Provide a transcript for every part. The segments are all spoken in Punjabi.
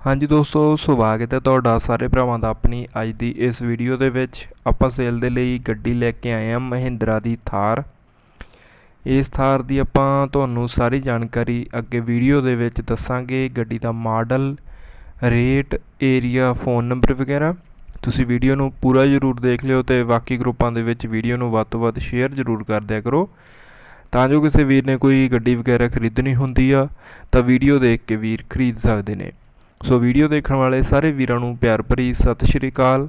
ਹਾਂਜੀ ਦੋਸਤੋ, ਸਵਾਗਤ ਹੈ ਤੁਹਾਡਾ ਸਾਰੇ ਭਰਾਵਾਂ ਦਾ ਆਪਣੀ ਅੱਜ ਦੀ ਇਸ ਵੀਡੀਓ ਦੇ ਵਿੱਚ। ਆਪਾਂ ਸੇਲ ਦੇ ਲਈ ਗੱਡੀ ਲੈ ਕੇ ਆਏ ਹਾਂ ਮਹਿੰਦਰਾ ਦੀ ਥਾਰ। ਇਸ ਥਾਰ ਦੀ ਆਪਾਂ ਤੁਹਾਨੂੰ ਸਾਰੀ ਜਾਣਕਾਰੀ ਅੱਗੇ ਵੀਡੀਓ ਦੇ ਵਿੱਚ ਦੱਸਾਂਗੇ। ਗੱਡੀ ਦਾ model rate area phone number ਵਗੈਰਾ। ਤੁਸੀਂ ਵੀਡੀਓ ਨੂੰ ਪੂਰਾ ਜ਼ਰੂਰ ਦੇਖ ਲਿਓ ਤੇ ਬਾਕੀ ਗਰੁੱਪਾਂ ਦੇ ਵਿੱਚ ਵੀਡੀਓ ਨੂੰ ਵੱਧ ਤੋਂ ਵੱਧ ਸ਼ੇਅਰ ਜ਼ਰੂਰ ਕਰ ਦਿਆ ਕਰੋ। ਤਾਂ ਜੋ ਕਿਸੇ ਵੀਰ ਨੇ ਕੋਈ ਗੱਡੀ ਵਗੈਰਾ ਖਰੀਦਣੀ ਹੁੰਦੀ ਆ, ਤਾਂ ਵੀਡੀਓ ਦੇਖ ਕੇ ਵੀਰ ਖਰੀਦ ਸਕਦੇ ਨੇ। ਸੋ ਵੀਡੀਓ ਦੇਖਣ ਵਾਲੇ ਸਾਰੇ ਵੀਰਾਂ ਨੂੰ ਪਿਆਰ ਭਰੀ ਸਤਿ ਸ਼੍ਰੀ ਅਕਾਲ।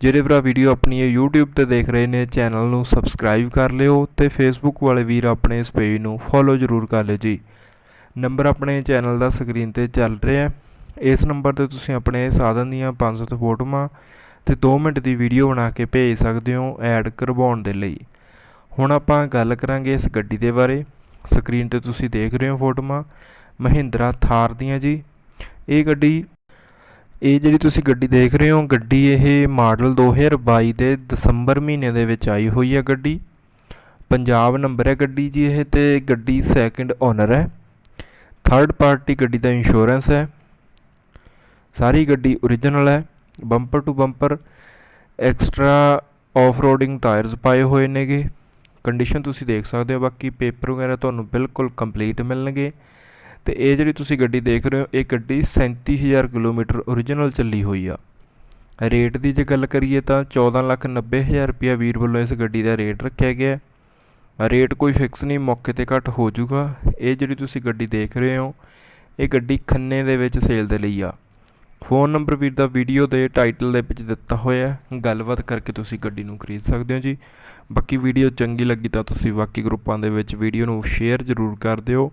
ਜਿਹੜੇ ਭਰਾ ਵੀਡੀਓ ਆਪਣੀ ਇਹ YouTube ਤੇ ਦੇਖ ਰਹੇ ਨੇ, ਚੈਨਲ ਨੂੰ ਸਬਸਕ੍ਰਾਈਬ ਕਰ ਲਿਓ ਤੇ Facebook ਵਾਲੇ ਵੀਰ ਆਪਣੇ ਇਸ ਪੇਜ ਨੂੰ ਫੋਲੋ ਜ਼ਰੂਰ ਕਰ ਲਿਓ ਜੀ। ਨੰਬਰ ਆਪਣੇ ਚੈਨਲ ਦਾ ਸਕਰੀਨ ਤੇ ਚੱਲ ਰਿਹਾ ਹੈ। ਇਸ ਨੰਬਰ ਤੇ ਤੁਸੀਂ ਆਪਣੇ ਸਾਧਨ ਦੀਆਂ 500 ਫੋਟੋਆਂ ਤੇ 2 ਮਿੰਟ ਦੀ ਵੀਡੀਓ ਬਣਾ ਕੇ ਭੇਜ ਸਕਦੇ ਹੋ ਐਡ ਕਰਵਾਉਣ ਦੇ ਲਈ। ਹੁਣ ਆਪਾਂ ਗੱਲ ਕਰਾਂਗੇ ਇਸ ਗੱਡੀ ਦੇ ਬਾਰੇ। ਸਕਰੀਨ ਤੇ ਤੁਸੀਂ ਦੇਖ ਰਹੇ ਹੋ ਫੋਟੋਆਂ। ਮਹਿੰਦਰਾ ਥਾਰ ਦੀਆਂ ਜੀ। ਇਹ ਗੱਡੀ, ਇਹ ਜਿਹੜੀ ਤੁਸੀਂ ਗੱਡੀ ਦੇਖ ਰਹੇ ਹੋ, ਗੱਡੀ ਇਹ ਮਾਡਲ 2022 ਦੇ ਦਸੰਬਰ ਮਹੀਨੇ ਦੇ ਵਿੱਚ ਆਈ ਹੋਈ ਹੈ ਗੱਡੀ। ਪੰਜਾਬ ਨੰਬਰ ਹੈ ਗੱਡੀ ਜੀ ਇਹ ਤੇ ਗੱਡੀ ਸੈਕੰਡ ਓਨਰ ਹੈ। ਥਰਡ ਪਾਰਟੀ ਗੱਡੀ ਦਾ ਇੰਸ਼ੋਰੈਂਸ ਹੈ। ਸਾਰੀ ਗੱਡੀ ਓਰੀਜਨਲ ਹੈ bumper to bumper extra off roading tyres ਪਾਏ ਹੋਏ ਨੇਗੇ। ਕੰਡੀਸ਼ਨ ਤੁਸੀਂ ਦੇਖ ਸਕਦੇ ਹੋ, ਬਾਕੀ ਪੇਪਰ ਵਗੈਰਾ ਤੁਹਾਨੂੰ ਬਿਲਕੁਲ ਕੰਪਲੀਟ ਮਿਲਣਗੇ। ਤੇ ਇਹ ਜਿਹੜੀ ਤੁਸੀਂ ਗੱਡੀ ਦੇਖ ਰਹੇ ਹੋ, ਇਹ ਗੱਡੀ 37000 ਕਿਲੋਮੀਟਰ ਓਰੀਜਨਲ ਚੱਲੀ ਹੋਈ ਆ। ਰੇਟ ਦੀ ਜੇ ਗੱਲ ਕਰੀਏ ਤਾਂ 1490000 ਰੁਪਿਆ ਵੀਰ ਵੱਲੋਂ ਇਸ ਗੱਡੀ ਦਾ ਰੇਟ ਰੱਖਿਆ ਗਿਆ ਹੈ। ਰੇਟ ਕੋਈ ਫਿਕਸ ਨਹੀਂ, ਮੌਕੇ ਤੇ ਘੱਟ ਹੋ ਜਾਊਗਾ। ਇਹ ਜਿਹੜੀ ਤੁਸੀਂ ਗੱਡੀ ਦੇਖ ਰਹੇ ਹੋ, ਇਹ ਗੱਡੀ ਖੰਨੇ ਦੇ ਵਿੱਚ ਸੇਲ ਦੇ ਲਈ ਆ। ਫੋਨ ਨੰਬਰ ਵੀਰ ਦਾ ਵੀਡੀਓ ਦੇ ਟਾਈਟਲ ਦੇ ਵਿੱਚ ਦਿੱਤਾ ਹੋਇਆ ਹੈ। ਗੱਲਬਾਤ ਕਰਕੇ ਤੁਸੀਂ ਗੱਡੀ ਨੂੰ ਖਰੀਦ ਸਕਦੇ ਹੋ ਜੀ। ਬਾਕੀ ਵੀਡੀਓ ਚੰਗੀ ਲੱਗੀ ਤਾਂ ਤੁਸੀਂ ਬਾਕੀ ਗਰੁੱਪਾਂ ਦੇ ਵਿੱਚ ਵੀਡੀਓ ਨੂੰ ਸ਼ੇਅਰ ਜ਼ਰੂਰ ਕਰ ਦਿਓ।